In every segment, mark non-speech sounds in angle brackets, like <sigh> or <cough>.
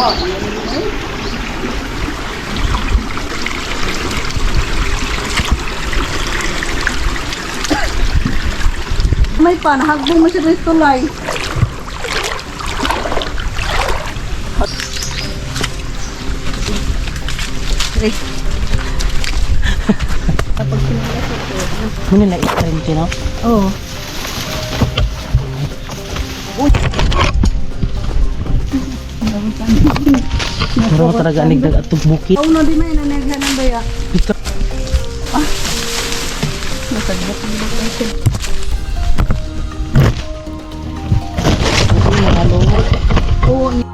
May pa, nahagbong mo siya ng tulay. Eh, Muna na i-trim no? Oo. Meron mo talaga anigdag at bukit. Ako na di may nanaghan ng baya. Ito. Nasagbot na. Oo. ni-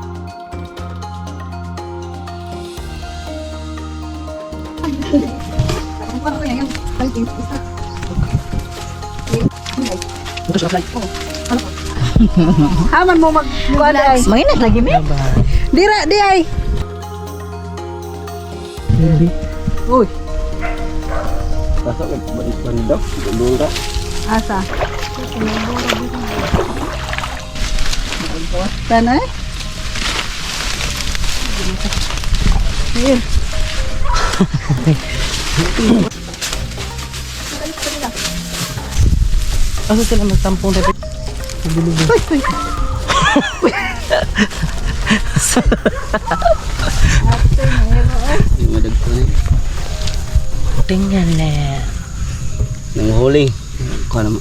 Ang. Ito siya fly. Haman mo mag kuan ay. Manginat lagi mi. Dira di ay. Baby. Uy, Basta balik-balik Dulura. asa. Sana eh? Here. Asa sila magtampong? Pagbilubi. Uy, uy. <laughs> Tingnan na. Nang huli. Kuha naman.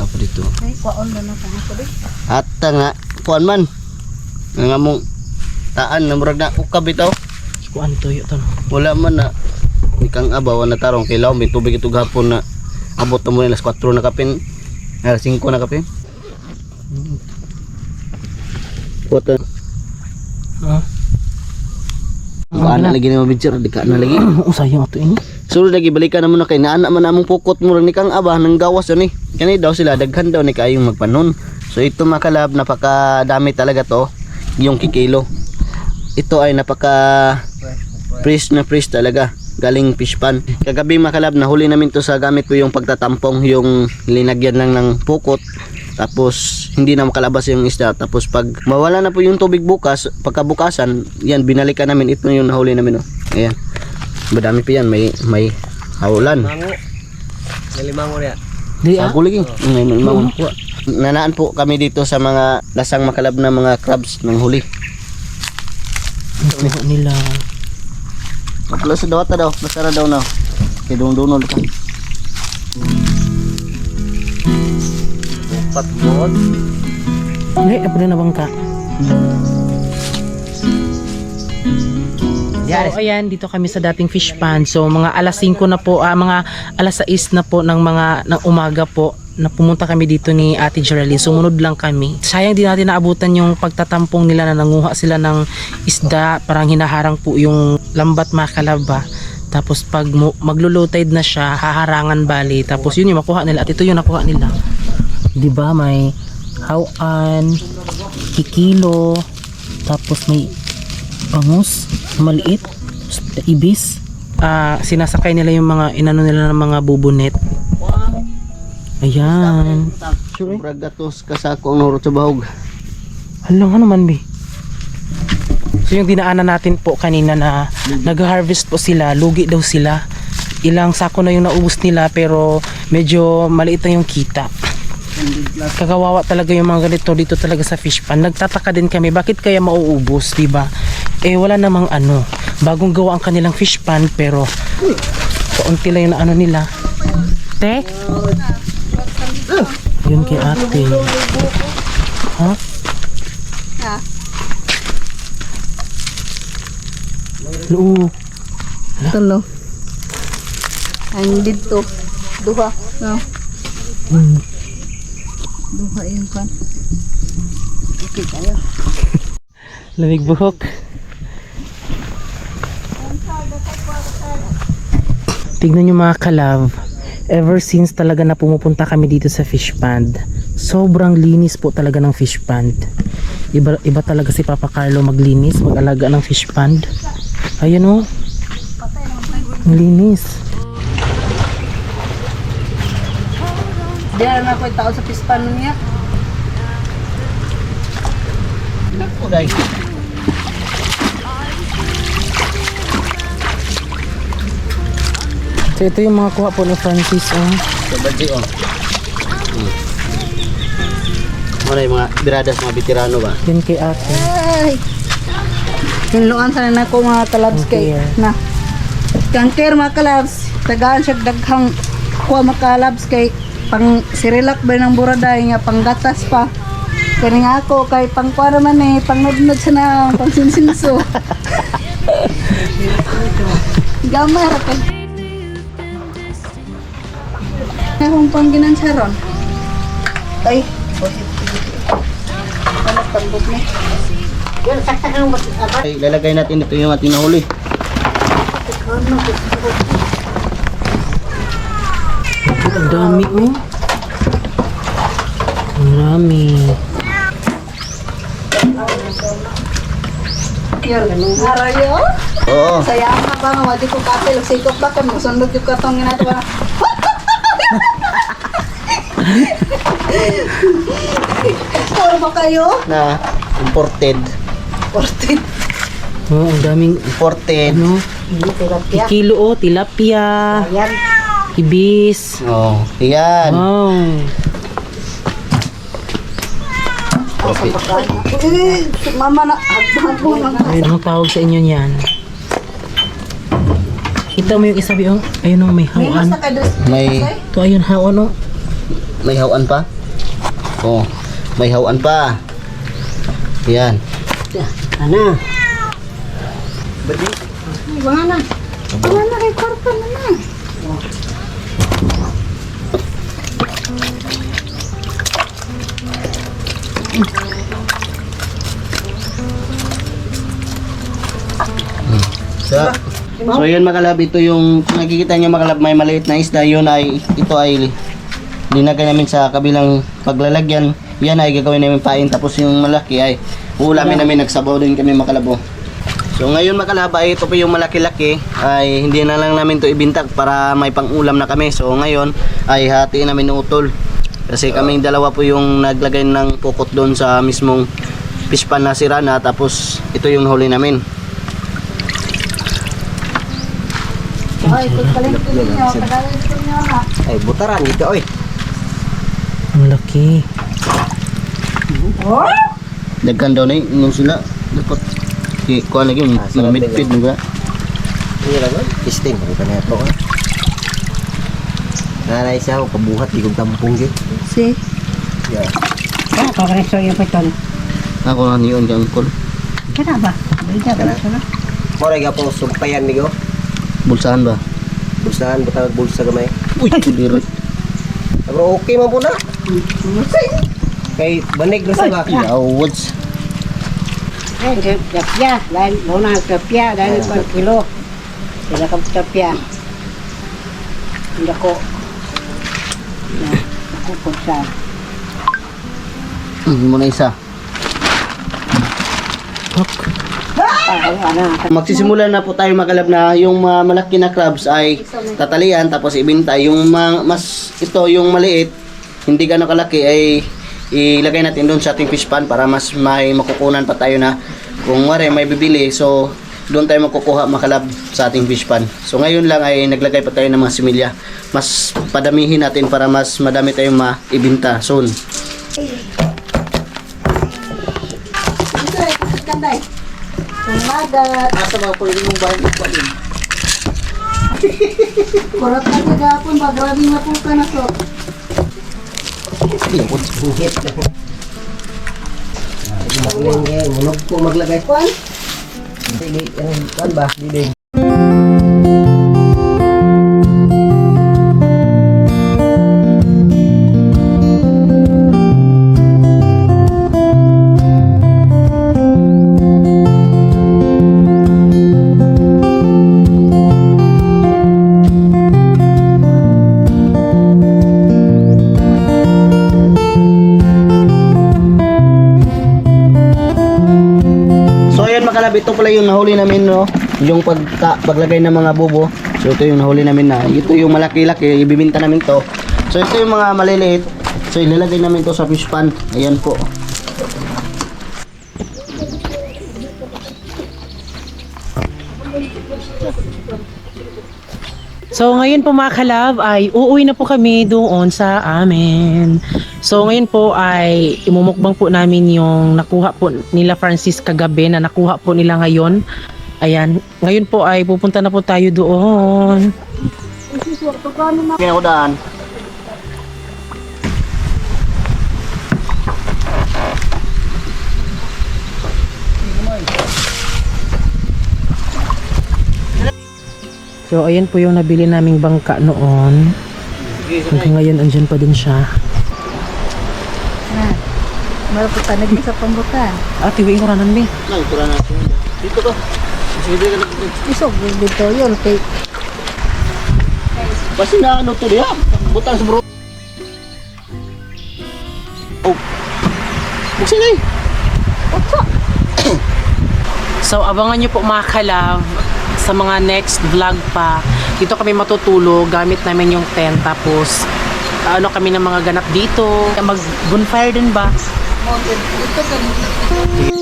Apa dito? Ay, kwaon na na ako di. Ata nga. Kuhan man. Nga mong taan na murag na ukab ito. Tuyo to no. Wala man na. Ikang abaw na tarong kilaw. May tubig ito gapon na abot na mo alas 4 na kapin. Alas 5 na kapin. Kuha Ah. Kuha na lagi na mabidjar. Di ka na lagi. <clears throat> Oh, sayang ato ini. Sulod lagi balikan na kay naana man namong pukot mo ni kang aba nang gawas ni. Kani daw sila daghan daw ni kayong magpanon. So ito makalab napakadami talaga to yung kikilo. Ito ay napaka fresh na fresh talaga galing fish pan. Kagabi makalab nahuli namin to sa gamit ko yung pagtatampong yung linagyan lang ng pukot tapos hindi na makalabas yung isda tapos pag mawala na po yung tubig bukas pagkabukasan yan binalikan namin ito yung nahuli namin oh. ayan madami pa yan may may hawlan Di ah. Ako lagi. May may mga kuha. Nanaan po kami dito sa mga lasang makalab na mga crabs ng huli. Kuha nila. Kapula sa dawata daw, masara daw na. Kay dungdunol ka. Upat bod. Ay, apa na bangka? So, ayan, dito kami sa dating fish pan. So, mga alas 5 na po, ah, mga alas 6 na po ng mga ng umaga po na pumunta kami dito ni Ate Geraldine. Sumunod lang kami. Sayang di natin naabutan yung pagtatampong nila na nanguha sila ng isda. Parang hinaharang po yung lambat makalaba. Tapos pag maglo-low tide na siya, haharangan bali. Tapos yun yung makuha nila. At ito yung nakuha nila. 'Di ba may hawan, kikilo, tapos may bangus, maliit, ibis. Ah, sinasakay nila yung mga inano nila ng mga bubunet. Ayan. Bragatos kasako ang nurot sa bahog. Hala nga naman, be. So yung dinaanan natin po kanina na nag-harvest po sila, lugi daw sila. Ilang sako na yung naubos nila pero medyo maliit na yung kita. Kakawawa talaga yung mga ganito dito talaga sa fish pan. Nagtataka din kami, bakit kaya mauubos, di ba? Eh wala namang ano, bagong gawa ang kanilang fish pan pero kaunti lang yung ano nila. Tek? Yun kay ate. Ha? Ha? Oo. Tulo. Ang dito. Duha. No. Mm. Duha yung kan. Okay kayo. Lamig buhok. Tignan nyo mga kalab. Ever since talaga na pumupunta kami dito sa fish pond, sobrang linis po talaga ng fish pond. Iba, iba talaga si Papa Carlo maglinis, mag-alaga ng fish pond. Ayan o. Ang linis. Diyan na ako tao sa pispan niya. Ako dai. So ito yung mga kuha po ni Francis oh. Sabadi oh. Hmm. Ano yung mga biradas mga veterano ba? Yun kay ate. Ay! Hinluan sana na ako mga kalabs kay okay. na. Kanker mga kalabs. Tagaan siya daghang kuha mga kalabs kay pang sirilak ba ng buraday nga panggatas pa. Kani nga ako kay pang kuha naman eh pang nudnud sa na pang sinsinso. <laughs> Gamay ra kay. Akong pang ginansaron. Ay, ano tambok ni? Ay, lalagay natin ito yung ating nahuli. Ang dami oh. Ang dami. Yun, ganun. Arayo. Oo. Saya na ba nga, wadi ko kapil. Sikot ba ka, musundot yung katong ginagawa. <laughs> Puro ba kayo? Na imported. Portit. Oh, ang daming Imported. ano, kilo oh, tilapia, Yan. Ibis. Oh, yan. Wow. Okay. Eh, mama na, hagbang lang. Anong tawag sa inyo niyan? Kita mo yung isa oh. Ayun oh, may hawan. May Ito ayun hawan oh. may hawan pa? Oh, may hawan pa. Yan. Ano? Na. Mga na, So, so yun makalab, ito yung kung nakikita nyo makalab, may maliit na isda, yun ay, ito ay linagay namin sa kabilang paglalagyan. Yan ay gagawin namin pain, tapos yung malaki ay uulamin namin, nagsabaw din kami makalabo. So ngayon makalab ay ito po yung malaki-laki ay hindi na lang namin to ibintag para may pang-ulam na kami. So ngayon ay hatiin namin utol. Kasi kaming dalawa po yung naglagay ng pukot doon sa mismong fish pan na sira na tapos ito yung huli namin. Ay, pagpalit ko ninyo. Pagpalit ko ninyo ha. Ay, butaran dito, oy. Ang laki. Dagkan daw na yun sila. Dapat ki kuha lagi yung mga midfeed mo ba? Ini lang, testing. Ano ka na ito? Nanay siya ako, pabuhat, di kong tampong yun. Si. Ako na niyon kang kol. Kena ba? Balik na ba? Moray ka po, sumpayan mi ko. Bulsahan ba? Bulsahan, butang bulsa gamay. Uy, kulirit. Pero okay man po na. Kay banig na sa ba? Awards. Ayun, ke- kapya. Dahil muna ang kapya. Dahil per kilo. Sila kang kapya. Hindi ko. Ako po sa. Hmm, mo na isa. Ano, Magsisimula na po tayo magalab na yung mga malaki na crabs ay tatalian tapos ibinta. Yung ma- mas ito yung maliit, hindi gano'ng kalaki ay ilagay natin doon sa ating fish pan para mas may makukunan pa tayo na kung wari may bibili so doon tayo makukuha makalab sa ating fish pan. So ngayon lang ay naglagay pa tayo ng mga similya. Mas padamihin natin para mas madami tayong maibinta soon. Eh, kanday. Umagat. Asa ba po yung bahay ko din? <laughs> Kurot na kagapon ba? Grabe na po ka na to. Buhit. Munog ko maglagay. Kwan? Sige, ano, ba? Dili. Ito pala yung nahuli namin no, yung pagka, paglagay ng mga bubo. So ito yung nahuli namin na, ito yung malaki-laki, ibibinta namin to. So ito yung mga maliliit. So ilalagay namin to sa fish pan. Ayan po. So ngayon po mga kalab ay uuwi na po kami doon sa amin. So ngayon po ay imumukbang po namin yung nakuha po nila Francis kagabi na nakuha po nila ngayon. Ayan, ngayon po ay pupunta na po tayo doon. Kaya ko daan. So ayan po yung nabili naming bangka noon. Hanggang ngayon andyan pa din siya. Meron pa tanag sa pambutan. Ate, huwag ko ranan, be. Nang tura na. Dito ko. Sige ka lang. Isog dito yun kay Basta na ano to diha. Butang sa bro. Oh. Buksan eh. So abangan nyo po mga kalab sa mga next vlog pa. Dito kami matutulog gamit namin yung tent tapos ano kami ng mga ganap dito. Mag bonfire din ba? 本当にグッ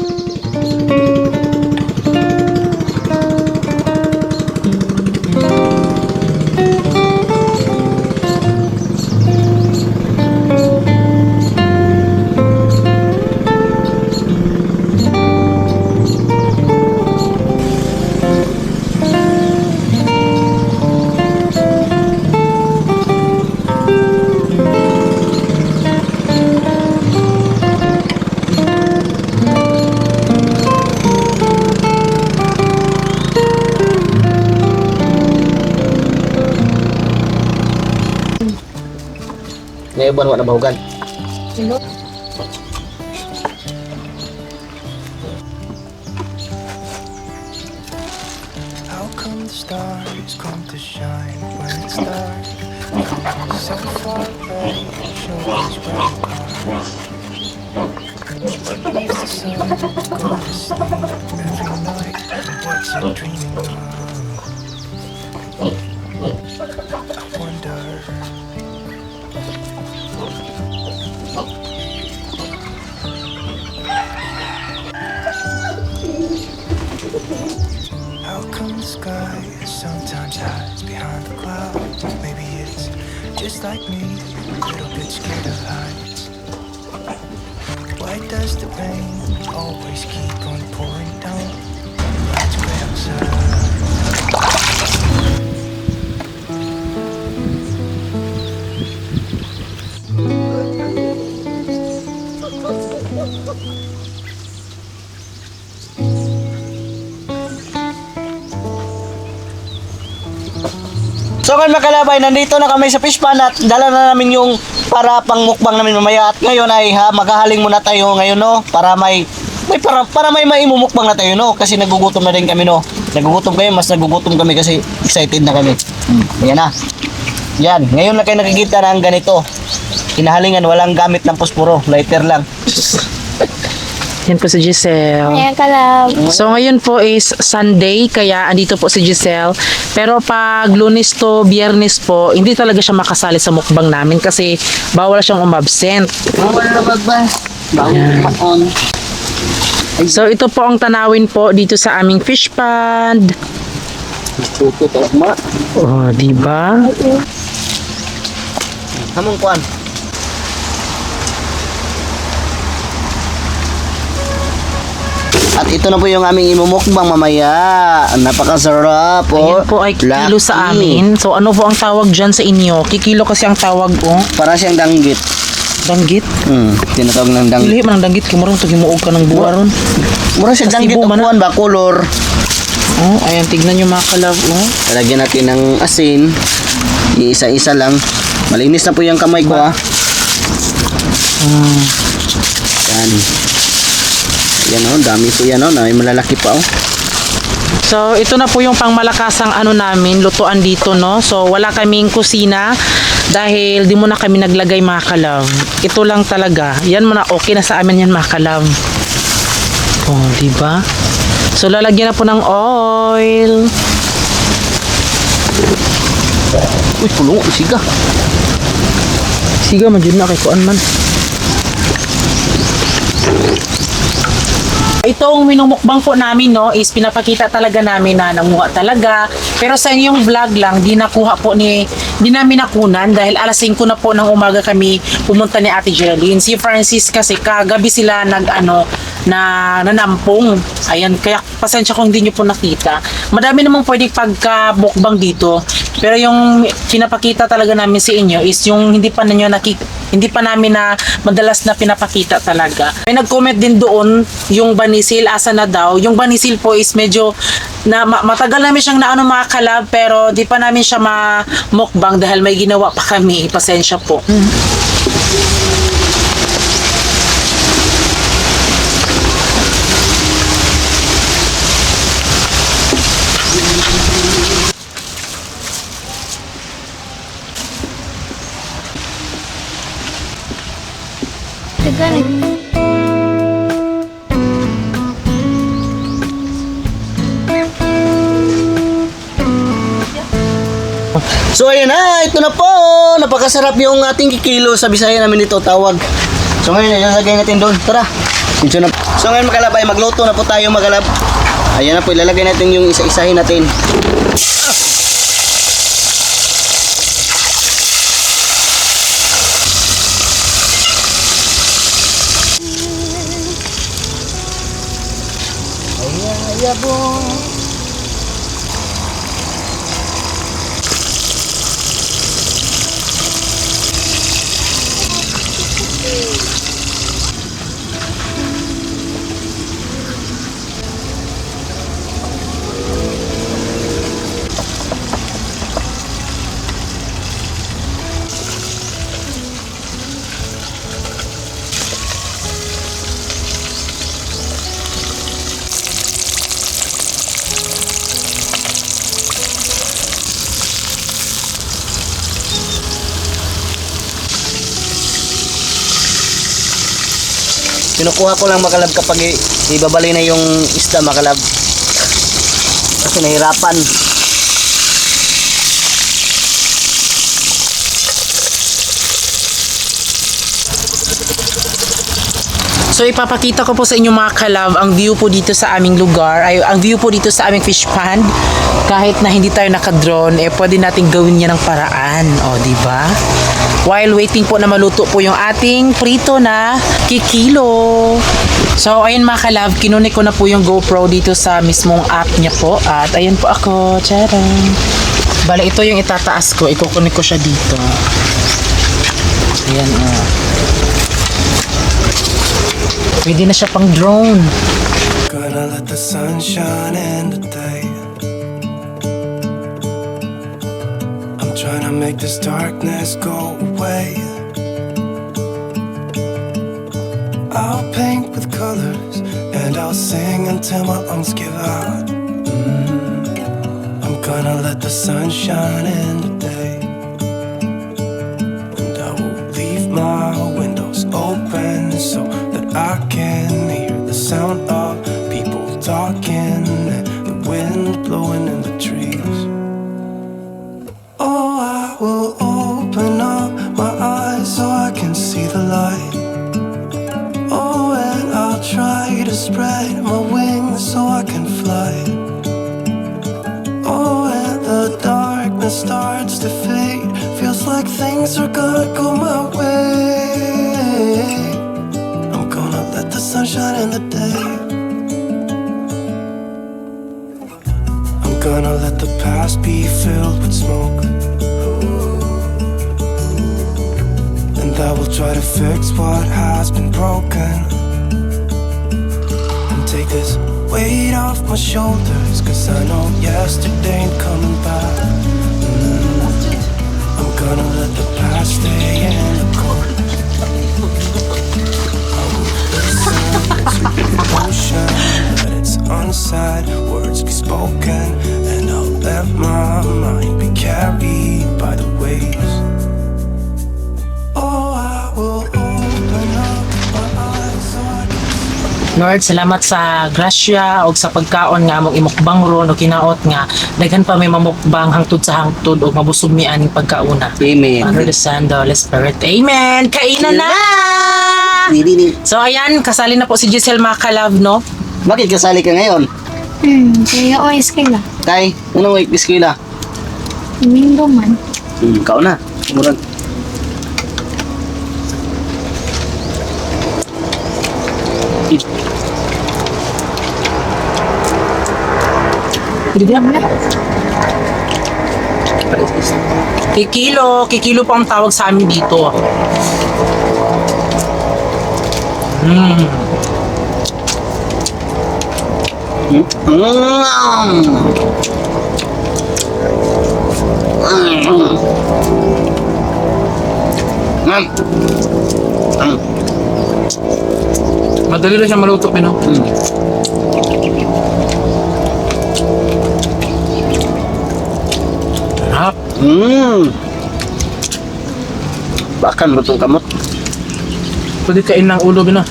buwan wa na bahugan. Sometimes behind the clouds? Maybe it's just like me, a little bit scared of heights. Why does the rain always keep on pouring down? Lights gray outside. So ngayon mga kalabay, nandito na kami sa fish pan at dala na namin yung para pang mukbang namin mamaya. At ngayon ay ha, maghahaling muna tayo ngayon no? Para may may para, para may maimumukbang na tayo no? Kasi nagugutom na din kami no? Nagugutom kami mas nagugutom kami kasi excited na kami. Hmm. ayan na. Yan ngayon na kayo nakikita ng ganito. Hinahalingan walang gamit ng posporo lighter lang Yan po si Giselle. Ayan ka lang. So ngayon po is Sunday kaya andito po si Giselle. Pero pag lunes to biyernes po, hindi talaga siya makasali sa mukbang namin kasi bawal siyang umabsent. bawal na magbas bawal on So ito po ang tanawin po dito sa aming fish pond. tuto to ma Oh, di ba? hamong kuan At ito na po yung aming imumukbang mamaya. Napakasarap po. Ayan po ay kilo sa amin. So ano po ang tawag dyan sa inyo? Kikilo kasi ang tawag oh. Para siyang danggit. Danggit. Hmm, tinatawag ng danggit. Dili man ang danggit kay marong to gimuog ka ng buwa ron. Mura siya Kasi danggit bu- ang man- kuwan ba? Color. Oh, ayan tignan niyo mga kalab oh. Lalagyan natin ng asin. Iisa-isa lang. Malinis na po yung kamay ko ha. Hmm. Yan. Yan o, dami po yan o. May malalaki pa oh. o. So, ito na po yung pangmalakasang ano namin, lutuan dito, no? So, wala kaming kusina dahil di mo na kami naglagay mga kalav. Ito lang talaga. Yan mo na, okay na sa amin yan mga kalav. Oh, di ba? So, lalagyan na po ng oil. Uy, pulo. Siga. Siga man na kay kuan man. Itong minumukbang po namin no is pinapakita talaga namin na nanguha talaga. Pero sa inyong vlog lang, di nakuha po ni, di namin nakunan dahil alas 5 na po ng umaga kami pumunta ni Ate Geraldine. Si Francis kasi kagabi sila nag ano, na nanampong. Ayan, kaya pasensya kung hindi nyo po nakita. Madami namang pwedeng pagka-mukbang dito. Pero yung pinapakita talaga namin sa inyo is yung hindi pa ninyo nakik hindi pa namin na madalas na pinapakita talaga. May nag-comment din doon yung banisil asa na daw. Yung banisil po is medyo na ma- matagal namin siyang naano mga kalab pero di pa namin siya ma-mukbang dahil may ginawa pa kami. Pasensya po. So ayun na, ito na po. Napakasarap yung ating kikilo sa Bisaya namin ito tawag. So ngayon, ilalagay natin doon. Tara. Medyo na. So ngayon makalab ay magluto na po tayo makalab. Ayan na po, ilalagay natin yung isa-isahin natin. Kinukuha ko lang makalab kapag i- ibabali na yung isda makalab. Kasi nahirapan. So ipapakita ko po sa inyo mga kalab ang view po dito sa aming lugar, ay ang view po dito sa aming fish pond. Kahit na hindi tayo naka-drone, eh pwede natin gawin niya ng paraan, o di ba? While waiting po na maluto po yung ating prito na kikilo. So ayun mga kalab, kinunik ko na po yung GoPro dito sa mismong app niya po at ayun po ako, charan. Bale ito yung itataas ko, ikukunik ko siya dito. Ayan o. Pwede na siya pang drone. Gonna let the sun shine in today. I'm to make this darkness go away. I'll paint with colors and I'll sing until my lungs give out. Mm. I'm gonna let the sun shine in today. And I will leave my windows open so that I can hear the sound of people talking like things are gonna go my way. I'm gonna let the sun shine in the day. I'm gonna let the past be filled with smoke. And I will try to fix what has been broken. And take this weight off my shoulders. Cause I know yesterday ain't coming back. Gonna let the past stay in the the ocean. Let its unsaid words be spoken. And I'll let my mind be carried by the waves. Lord, salamat sa grasya o sa pagkaon nga among imukbang ron o kinaot nga daghan pa may mamukbang hangtod sa hangtod o mabusog mi aning pagkauna. Amen. Father, the Son, the Holy Spirit. Amen! Kainan na! So ayan, kasali na po si Giselle mga kalab, no? Bakit kasali ka ngayon? Hmm, kaya OS kila. Tay, anong week eskwela? Minggo man. Hmm, kao na. Murag. Kikilo, kikilo po ang tawag sa amin dito. Mm. Mm. Madali lang siya maluto, Pino. Sarap. Mm. Bakan lutong kamot. Pwede kain ng ulo, Pino.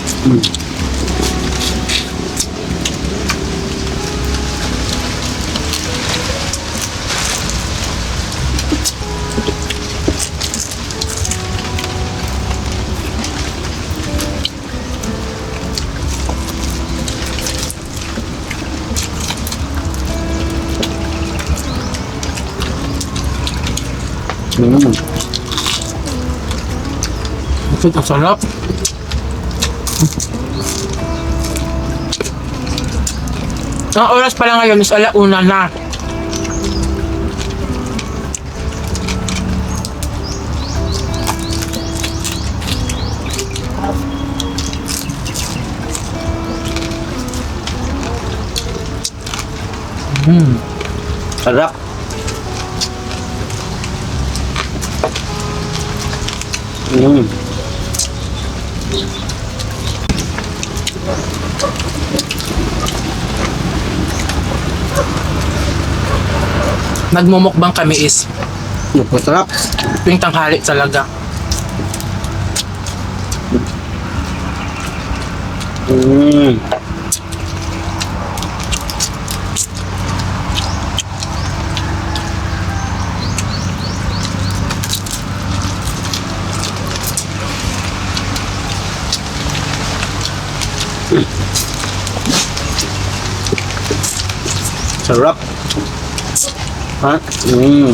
Mm. Ang sarap. Ang oras pala ngayon is alauna na. Sarap. Mm. Nagmumukbang kami is Masarap. tuwing tanghali talaga. Mm. สำหรับฮะอืม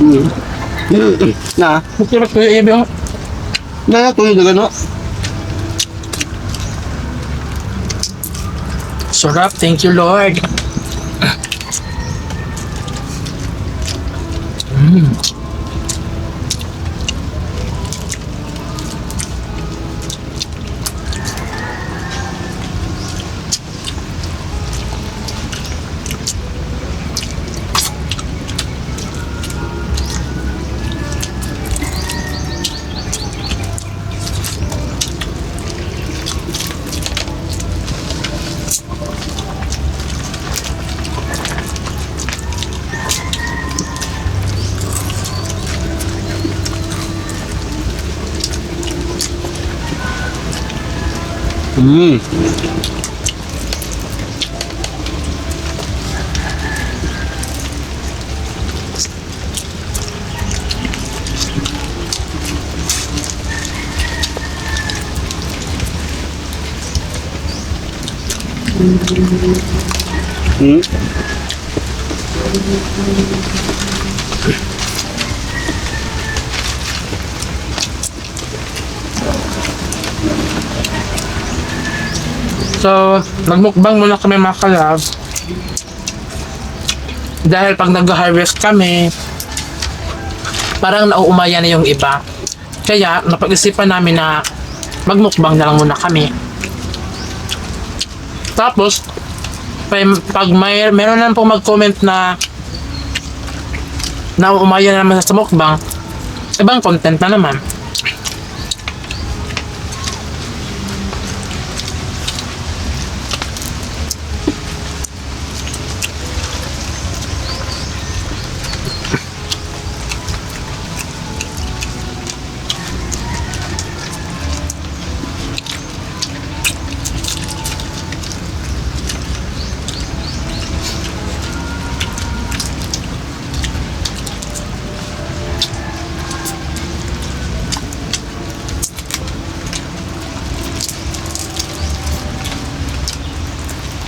อืมนะเมื่อกี้มันคือเอเบล na tuloy na gano. Sarap. Thank you, Lord. Mm. So, nagmukbang muna kami mga kalab. Dahil pag nag-harvest kami, parang nauumaya na yung iba. Kaya, napag-isipan namin na magmukbang na lang muna kami. Tapos, pa- pag may, meron na pong mag-comment na nauumaya na naman sa mukbang, ibang content na naman.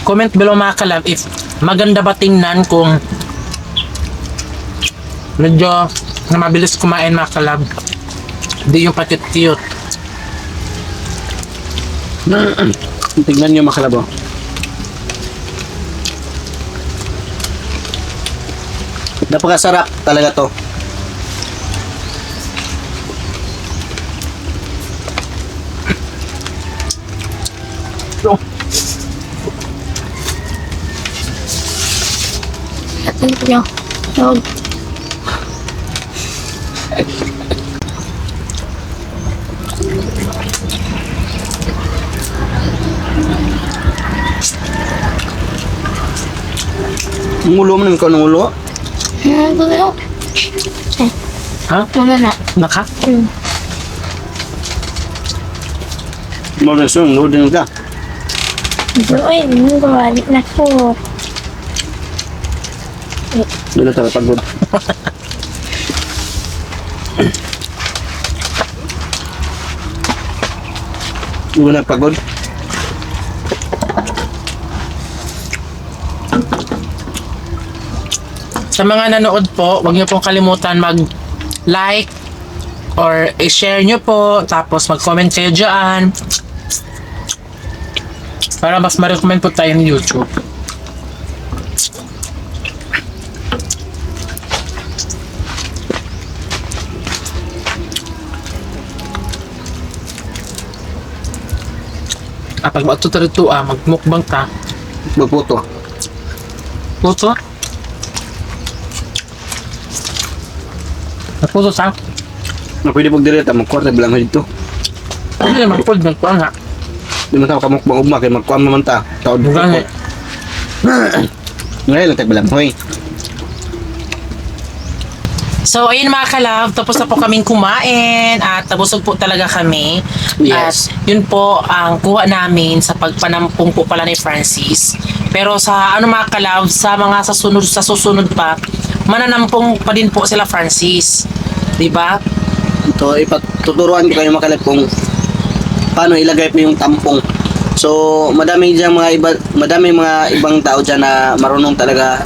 Comment below mga kalab if maganda ba tingnan kung medyo na mabilis kumain mga kalab. Hindi yung patit-cute. <clears throat> Tingnan nyo mga kalab oh. Napakasarap talaga to. Thank you. Dog. Ang ulo mo nang ikaw ng ulo. Hmm, gulo. Ha? Wala na. Naka? Hmm. Mo na sung, ulo din ka. Uy, hindi ko balik na pagod. Ulo na pagod. Sa mga nanood po, huwag niyo pong kalimutan mag like or i-share niyo po tapos mag-comment kayo dyan para mas ma-recommend po tayo ni YouTube. Ah, pag matuturuto ah, magmukbang ta. Magputo. Puto? Puto sa? Na pwede pag direta, magkwarta bilang dito. Hindi naman po, nagpuan nga. Di man tayo kamukbang ugma, kaya magkuhan naman ta. Taod. <coughs> Ngayon lang tayo bilang, hoy. So, ayun mga kalab, tapos na po kaming kumain at nabusog po talaga kami. Yes. At yun po ang kuha namin sa pagpanampung po pala ni Francis. Pero sa ano mga kalab, sa mga sa sunod sa susunod pa, mananampung pa din po sila Francis. 'Di ba? Ito, ipatuturuan ko kayo makalip kung paano ilagay po yung tampong. So, madami dyan mga iba, madami mga ibang tao dyan na marunong talaga.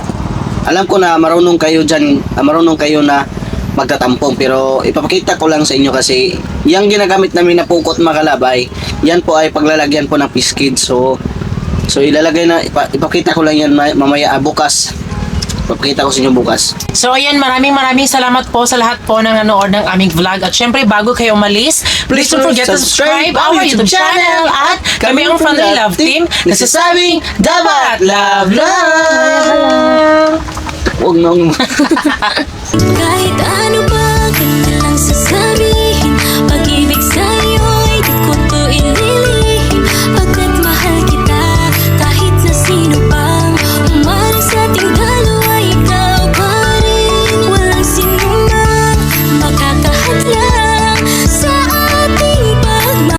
Alam ko na marunong kayo dyan, ah, marunong kayo na magtatampong pero ipapakita ko lang sa inyo kasi yung ginagamit namin na pukot mga kalabay, yan po ay paglalagyan po ng piskid. So, so ilalagay na, ipa, ipakita ko lang yan ma- mamaya ah, bukas. Ipapakita ko sa inyo bukas. So ayan, maraming maraming salamat po sa lahat po ng nanood ng aming vlog. At syempre, bago kayo umalis, please don't forget to subscribe our YouTube channel at kami ang Family Love Team nasasabing dapat love love! Huwag nang <laughs> Kahit ano pa